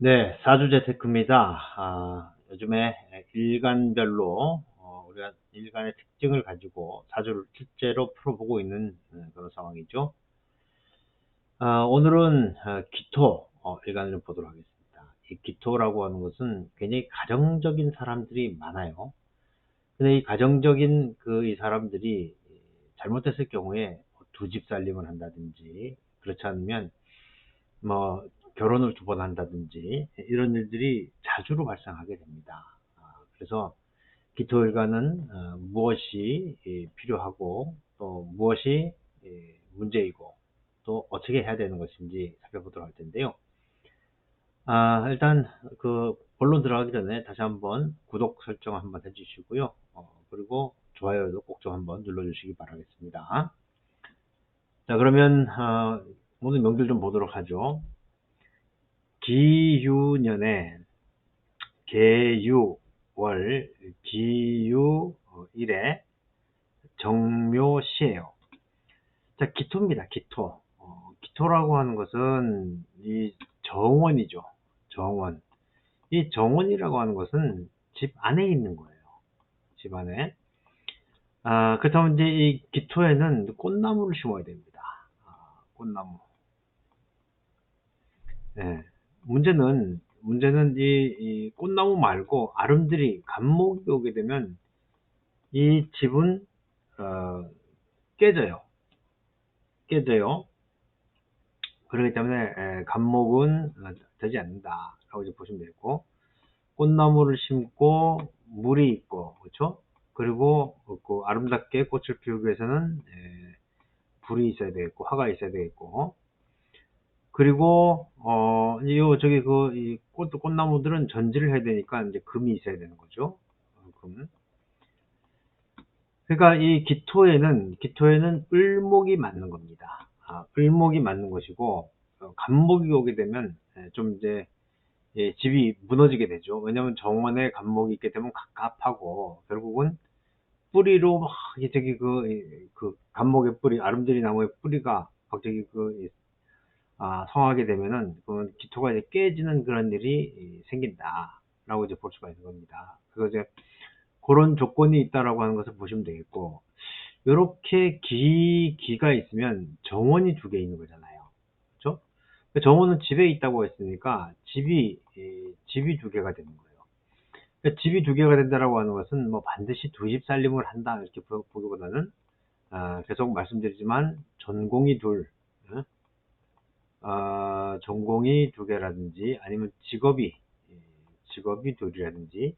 네, 사주재테크입니다. 아, 요즘에 일간별로 어, 우리가 일간의 특징을 가지고 사주를 실제로 풀어보고 있는 음, 그런 상황이죠. 아, 오늘은 어, 기토 어, 일간을 보도록 하겠습니다. 이 기토라고 하는 것은 굉장히 가정적인 사람들이 많아요. 근데 이 가정적인 그 이 사람들이 잘못했을 경우에 두 집 살림을 한다든지 그렇지 않으면 뭐 결혼을 두 번 한다든지 이런 일들이 자주로 발생하게 됩니다. 아, 그래서 기토일간은 어, 무엇이 필요하고 또 무엇이 문제이고 또 어떻게 해야 되는 것인지 살펴보도록 할 텐데요. 아, 일단 그 본론 들어가기 전에 다시 한번 구독 설정 한번 해주시고요. 어, 그리고 좋아요도 꼭 좀 한번 눌러주시기 바라겠습니다. 자 그러면 어, 오늘 명들 좀 보도록 하죠. 기유년에 개유월 기유일에 정묘시에요. 자 기토입니다. 기토. 어, 기토라고 하는 것은 이 정원이죠. 정원. 이 정원이라고 하는 것은 집 안에 있는 거예요. 집 안에. 아, 그렇다면 이제 이 기토에는 꽃나무를 심어야 됩니다. 아, 꽃나무. 네. 문제는 문제는 이, 이, 꽃나무 말고 아름들이 감목이 오게 되면 이 집은 어, 깨져요. 깨져요. 그렇기 때문에 감목은 되지 않는다 라고 이제 보시면 되고 꽃나무를 심고 물이 있고 그렇죠? 그리고 그 아름답게 꽃을 피우기 위해서는 불이 있어야 되겠고 화가 있어야 되겠고 그리고 어, 요 저기 그 꽃, 꽃나무들은 전지를 해야 되니까 이제 금이 있어야 되는 거죠. 어, 금. 그러니까 이 기토에는 기토에는 을목이 맞는 겁니다. 아, 을목이 맞는 것이고 어, 간목이 오게 되면 예, 좀 이제 예, 집이 무너지게 되죠. 왜냐하면 정원에 간목이 있게 되면 갑갑하고 결국은 뿌리로 막 저기 그, 그 간목의 뿌리, 아름드리 나무의 뿌리가 갑자기 그 아, 성하게 되면은 그 기토가 이제 깨지는 그런 일이 생긴다라고 이제 볼 수가 있는 겁니다. 그래서 이제 그런 조건이 있다라고 하는 것을 보시면 되겠고 이렇게 기 기가 있으면 정원이 두 개 있는 거잖아요. 그렇죠? 정원은 집에 있다고 했으니까 집이 집이 두 개가 되는 거예요. 그러니까 집이 두 개가 된다라고 하는 것은 뭐 반드시 두 집 살림을 한다 이렇게 보기보다는 아, 계속 말씀드리지만 전공이 둘 어, 전공이 두 개라든지 아니면 직업이 직업이 둘이라든지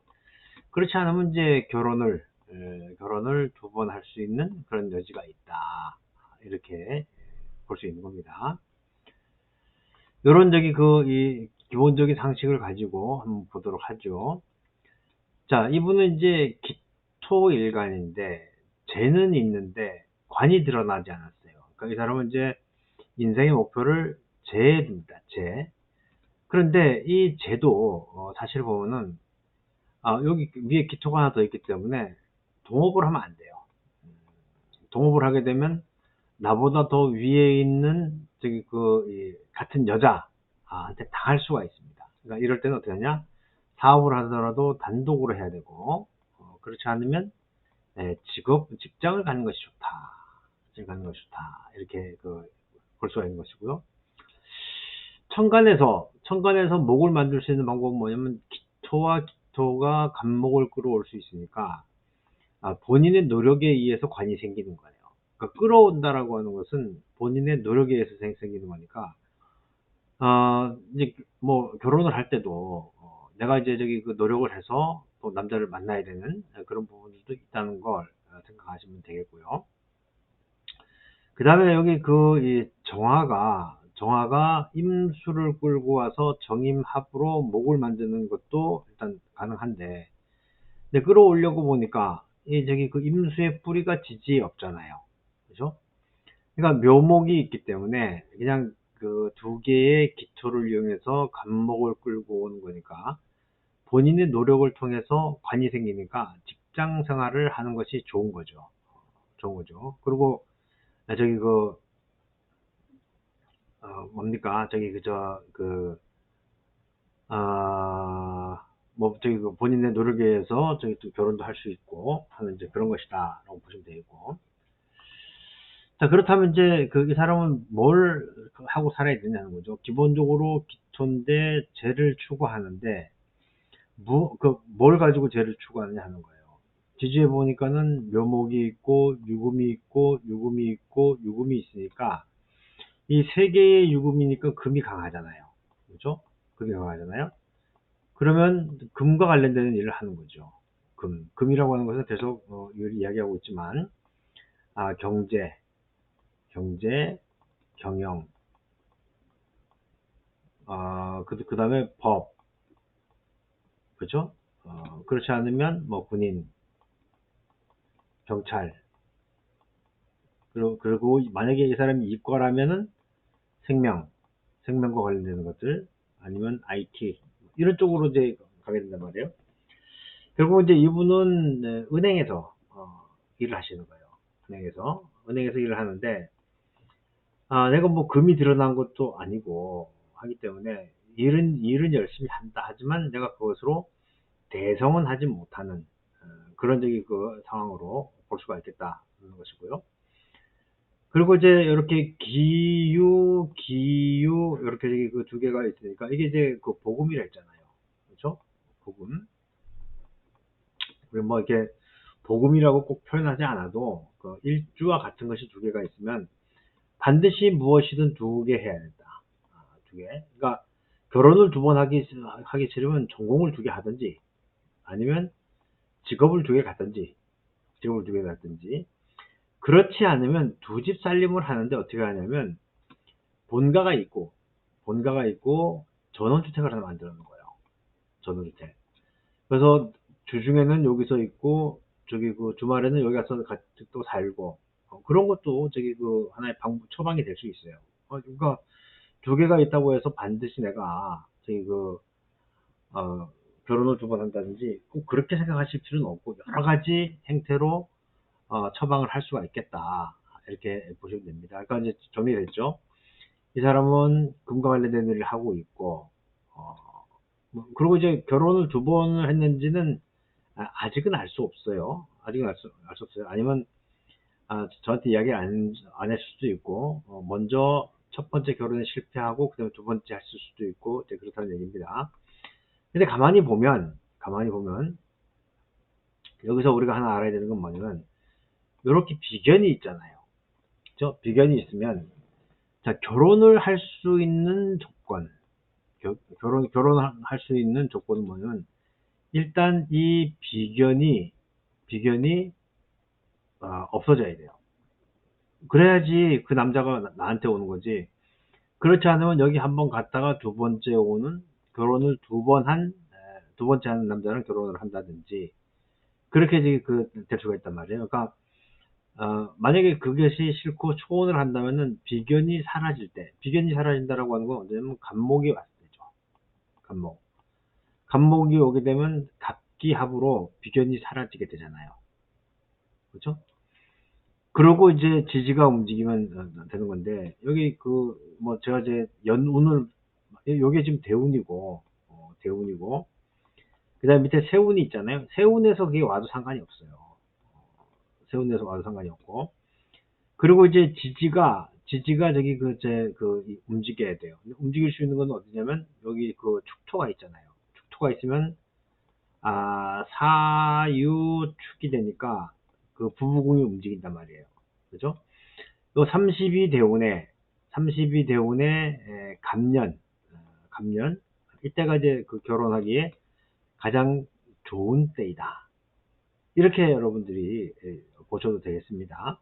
그렇지 않으면 이제 결혼을 에, 결혼을 두 번 할 수 있는 그런 여지가 있다 이렇게 볼 수 있는 겁니다. 이런 저기 그 이 기본적인 상식을 가지고 한번 보도록 하죠. 자, 이분은 이제 기토일간인데 재는 있는데 관이 드러나지 않았어요. 그러니까 이 사람은 이제 인생의 목표를 재입니다. 재. 그런데 이 재도 어, 사실 보면은 아, 여기 위에 기토가 하나 더 있기 때문에 동업을 하면 안 돼요. 동업을 하게 되면 나보다 더 위에 있는 저기 그 같은 여자한테 당할 수가 있습니다. 그러니까 이럴 때는 어떻게 하냐? 사업을 하더라도 단독으로 해야 되고 어, 그렇지 않으면 네, 직업 직장을 가는 것이 좋다. 직장 가는 것이 좋다. 이렇게 그 볼 수가 있는 것이고요. 천간에서 천간에서 목을 만들 수 있는 방법은 뭐냐면 기토와 기토가 간목을 끌어올 수 있으니까 아, 본인의 노력에 의해서 관이 생기는 거예요. 그러니까 끌어온다라고 하는 것은 본인의 노력에 의해서 생기는 거니까 어, 이제 뭐 결혼을 할 때도 어, 내가 이제 저기 그 노력을 해서 또 남자를 만나야 되는 그런 부분들도 있다는 걸 생각하시면 되겠고요. 그 다음에 여기 그 정화가 정화가 임수를 끌고 와서 정임합으로 목을 만드는 것도 일단 가능한데 근데 끌어올려고 보니까 이 저기 그 임수의 뿌리가 지지에 없잖아요. 그죠? 그러니까 묘목이 있기 때문에 그냥 그 두 개의 기초를 이용해서 간목을 끌고 오는 거니까 본인의 노력을 통해서 관이 생기니까 직장 생활을 하는 것이 좋은 거죠. 좋은 거죠. 그리고 저기 그 어, 뭡니까? 저기 그저 그 아, 뭐, 저기, 그 본인의 노력에 의해서 저기 또 결혼도 할 수 있고 하는 이제 그런 것이다. 라고 보시면 되고. 자, 그렇다면 이제 그 사람은 뭘 하고 살아야 되냐는 거죠. 기본적으로 기초인데 죄를 추구하는데, 무, 그, 뭘 가지고 죄를 추구하느냐 하는 거예요. 지지에 보니까는 묘목이 있고, 유금이 있고, 유금이 있고, 유금이 있으니까, 이 세 개의 유금이니까 금이 강하잖아요. 그죠? 금이 강하잖아요. 그러면 금과 관련되는 일을 하는 거죠. 금. 금이라고 하는 것은 계속 어, 이야기하고 있지만, 아, 경제, 경제, 경영, 아, 그, 그 다음에 법, 그죠? 어, 그렇지 않으면 뭐 군인, 경찰, 그리고, 그리고 만약에 이 사람이 이과라면은 생명, 생명과 관련되는 것들, 아니면 IT, 이런 쪽으로 이제 가게 된단 말이에요. 결국 이제 이분은 네, 은행에서 어, 일을 하시는 거예요. 은행에서 은행에서 일을 하는데 아, 내가 뭐 금이 드러난 것도 아니고 하기 때문에 일은 일은 열심히 한다 하지만 내가 그것으로 대성은 하지 못하는 어, 그런 적이 그 상황으로 볼 수가 있겠다 하는 것이고요. 그리고 이제 이렇게 기유, 기유 이렇게 그 두 개가 있으니까 이게 이제 그 복음이라 했잖아요. 그렇죠? 복음. 그리고 뭐 이렇게 복음이라고 꼭 표현하지 않아도 그 일주와 같은 것이 두 개가 있으면 반드시 무엇이든 두 개 해야 된다. 아, 두 개. 그러니까 결혼을 두 번 하기 하기 싫으면 전공을 두 개 하든지 아니면 직업을 두 개 갖든지 직업을 두 개 갖든지 그렇지 않으면 두 집 살림을 하는데 어떻게 하냐면 본가가 있고 본가가 있고 전원주택을 하나 만드는 거예요. 전원주택. 그래서 주중에는 여기서 있고 저기 그 주말에는 여기 가서 같이 또 살고 어, 그런 것도 저기 그 하나의 방, 처방이 될 수 있어요. 어, 그러니까 두 개가 있다고 해서 반드시 내가 저기 그 어, 결혼을 두 번 한다든지 꼭 그렇게 생각하실 필요는 없고 여러 가지 형태로 어, 처방을 할 수가 있겠다 이렇게 보시면 됩니다. 그러니까 이제 정리됐죠. 이 사람은 금과 관련된 일을 하고 있고 어, 뭐, 그리고 이제 결혼을 두 번을 했는지는 아, 아직은 알 수 없어요. 아직은 알 수, 알 수 없어요. 아니면 아, 저한테 이야기 안, 안 했을 수도 있고, 어, 먼저 첫 번째 결혼에 실패하고, 그 다음에 두 번째 했을 수도 있고, 이제 그렇다는 얘기입니다. 근데 가만히 보면, 가만히 보면, 여기서 우리가 하나 알아야 되는 건 뭐냐면, 이렇게 비견이 있잖아요. 저 비견이 있으면, 자, 결혼을 할 수 있는 조건, 겨, 결혼, 결혼할 수 있는 조건은 뭐냐면, 일단 이 비견이, 비견이 어, 없어져야 돼요. 그래야지 그 남자가 나한테 오는 거지. 그렇지 않으면 여기 한 번 갔다가 두 번째 오는 결혼을 두 번 한, 두 번째 하는 남자랑 결혼을 한다든지, 그렇게 그 될 수가 있단 말이에요. 그러니까, 어, 만약에 그것이 싫고 초혼을 한다면은 비견이 사라질 때, 비견이 사라진다라고 하는 건 언제냐면 간목이 왔을 때죠. 간목. 간목이 오게 되면 갑기합으로 비견이 사라지게 되잖아요. 그렇죠? 그러고 이제 지지가 움직이면 어, 되는 건데 여기 그 뭐 제가 이제 연운을 요게 지금 대운이고 어, 대운이고 그다음 밑에 세운이 있잖아요. 세운에서 그게 와도 상관이 없어요. 세운에서 와도 상관이 없고 그리고 이제 지지가 지지가 저기 그제그 그 움직여야 돼요. 움직일 수 있는 건 어디냐면 여기 그 축토가 있잖아요. 축토가 있으면 아 사유축이 되니까 그 부부궁이 움직인단 말이에요. 그죠? 또 32대운에 32대운에 감년 어, 감년 이때가 이제 그 결혼하기에 가장 좋은 때이다. 이렇게 여러분들이 보셔도 되겠습니다.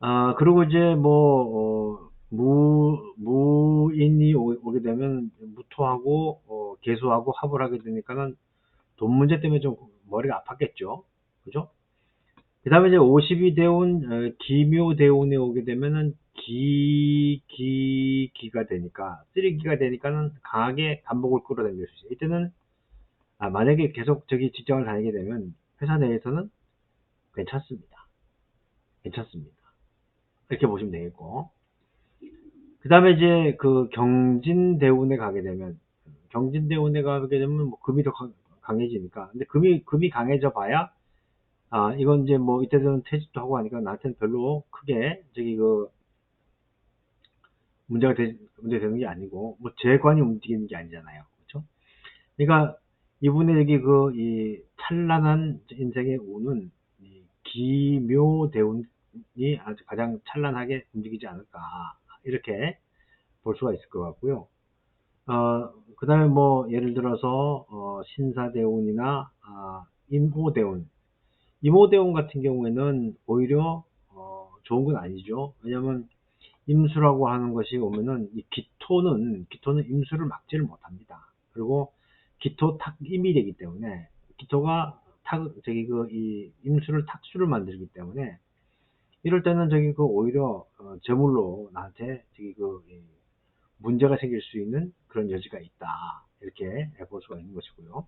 아, 그리고 이제 뭐, 어, 무, 무인이 오 게 되면 무토하고, 어, 개수하고 합을 하게 되니까는 돈 문제 때문에 좀 머리가 아팠겠죠. 그죠? 그 다음에 이제 52대운, 어, 기묘대운에 오게 되면은 기, 기, 기가 되니까, 쓰리기가 되니까는 강하게 간목을 끌어당길 수 있어요. 이때는, 아, 만약에 계속 저기 직장을 다니게 되면 회사 내에서는 괜찮습니다. 괜찮습니다. 이렇게 보시면 되겠고. 그 다음에 이제 그 경진대운에 가게 되면, 경진대운에 가게 되면 뭐 금이 더 강- 강해지니까. 근데 금이, 금이 강해져 봐야, 아, 이건 이제 뭐 이때 되면 퇴직도 하고 하니까 나한테는 별로 크게 저기 그 문제가 되, 문제 되는 게 아니고, 뭐 재관이 움직이는 게 아니잖아요. 그렇죠? 그러니까 이분의 여기 그 이 찬란한 인생의 운은 이 기묘대운이 아주 가장 찬란하게 움직이지 않을까 이렇게 볼 수가 있을 것 같고요. 어, 그 다음에 뭐 예를 들어서 어, 신사대운이나 아, 임호대운 임호대운 같은 경우에는 오히려 어, 좋은 건 아니죠. 왜냐하면 임수라고 하는 것이 오면은 이 기토는 기토는 임수를 막지를 못합니다. 그리고 기토 탁임이 되기 때문에 기토가 탁 저기 그 이 임수를 탁수를 만들기 때문에 이럴 때는 저기 그 오히려 어, 제물로 나한테 저기 그 이, 문제가 생길 수 있는 그런 여지가 있다 이렇게 볼 수가 있는 것이고요.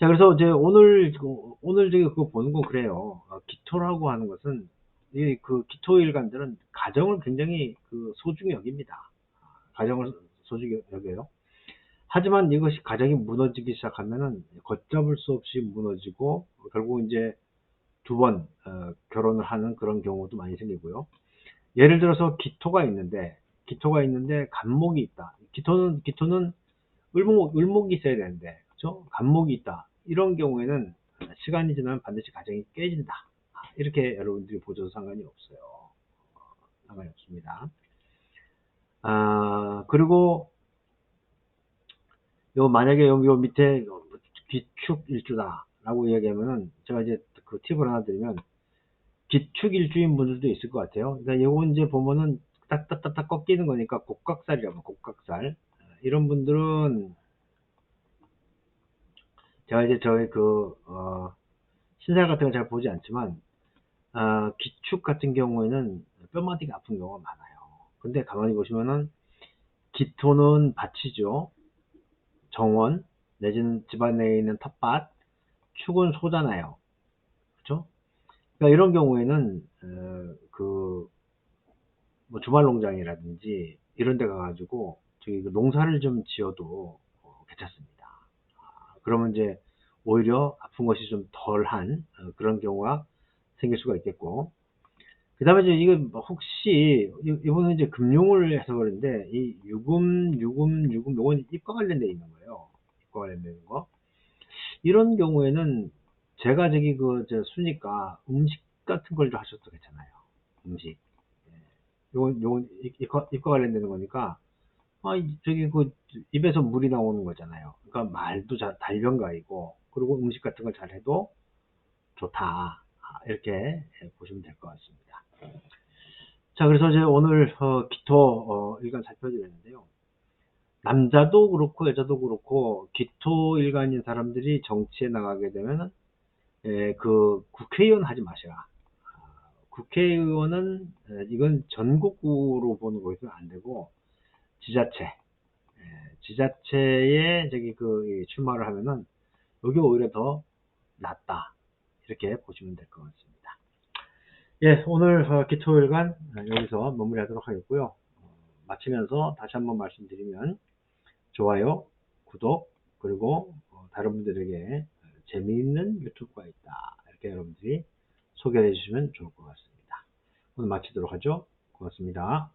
자 그래서 이제 오늘 그- 오늘 저기 그거 보는 건 그래요. 어, 기토라고 하는 것은 이 그 기토 일간들은 가정을 굉장히 그 소중히 여깁니다. 가정을 소중히 여겨요. 하지만 이것이 가정이 무너지기 시작하면은 걷잡을 수 없이 무너지고 결국 이제 두번 결혼을 하는 그런 경우도 많이 생기고요. 예를 들어서 기토가 있는데 기토가 있는데 간목이 있다. 기토는 기토는 을목 을목이 있어야 되는데 그렇죠? 간목이 있다. 이런 경우에는 시간이 지나면 반드시 가정이 깨진다. 이렇게 여러분들이 보셔도 상관이 없어요. 어, 상관이 없습니다. 아 그리고 요 만약에 요, 요 밑에 기축 일주다라고 이야기하면은 제가 이제 그 팁을 하나 드리면 기축 일주인 분들도 있을 것 같아요. 그러니까 요거 이제 보면은 딱딱딱딱 꺾이는 거니까 곡각살이라고 곡각살 이런 분들은 제가 이제 저희 그 어, 신살 같은 거 잘 보지 않지만 아, 기축 같은 경우에는 뼈마디가 아픈 경우가 많아요. 근데 가만히 보시면은 기토는 밭이죠. 정원 내지는 집안에 있는 텃밭, 축은 소잖아요. 그렇죠? 그러니까 이런 경우에는 어, 그뭐 주말 농장이라든지 이런 데 가가지고 저기 그 농사를 좀 지어도 어, 괜찮습니다. 아, 그러면 이제 오히려 아픈 것이 좀 덜한 어, 그런 경우가 생길 수가 있겠고 그 다음에 이제 이거 뭐 혹시 이- 이분은 이제 금융을 해서 그런데 이 유금 유금 유금 요건 입과 관련돼 있는 거예요. 입과 관련된 거. 이런 경우에는 제가 저기 그 저 수니까 음식 같은 걸 좀 하셔도 괜찮아요. 음식. 예. 요건 요건 입- 입과, 입과 관련되는 거니까 아 이- 저기 그 입에서 물이 나오는 거잖아요. 그러니까 말도 잘 달변가이고 그리고 음식 같은 걸 잘 해도 좋다. 아, 이렇게 보시면 될 것 같습니다. 자, 그래서 이제 오늘 어, 기토 어, 일간 살펴드렸는데요. 남자도 그렇고 여자도 그렇고 기토 일간인 사람들이 정치에 나가게 되면은 예, 그 국회의원 하지 마시라. 아, 국회의원은 에, 이건 전국구로 보는 거에서 안 되고 지자체, 예, 지자체에 저기 그 이, 출마를 하면은 여기 오히려 더 낫다. 이렇게 보시면 될 것 같습니다. 예, 오늘 어, 기토일간 어, 여기서 마무리하도록 하겠고요. 어, 마치면서 다시 한번 말씀드리면 좋아요, 구독, 그리고 어, 다른 분들에게 재미있는 유튜브가 있다. 이렇게 여러분들이 소개해 주시면 좋을 것 같습니다. 오늘 마치도록 하죠. 고맙습니다.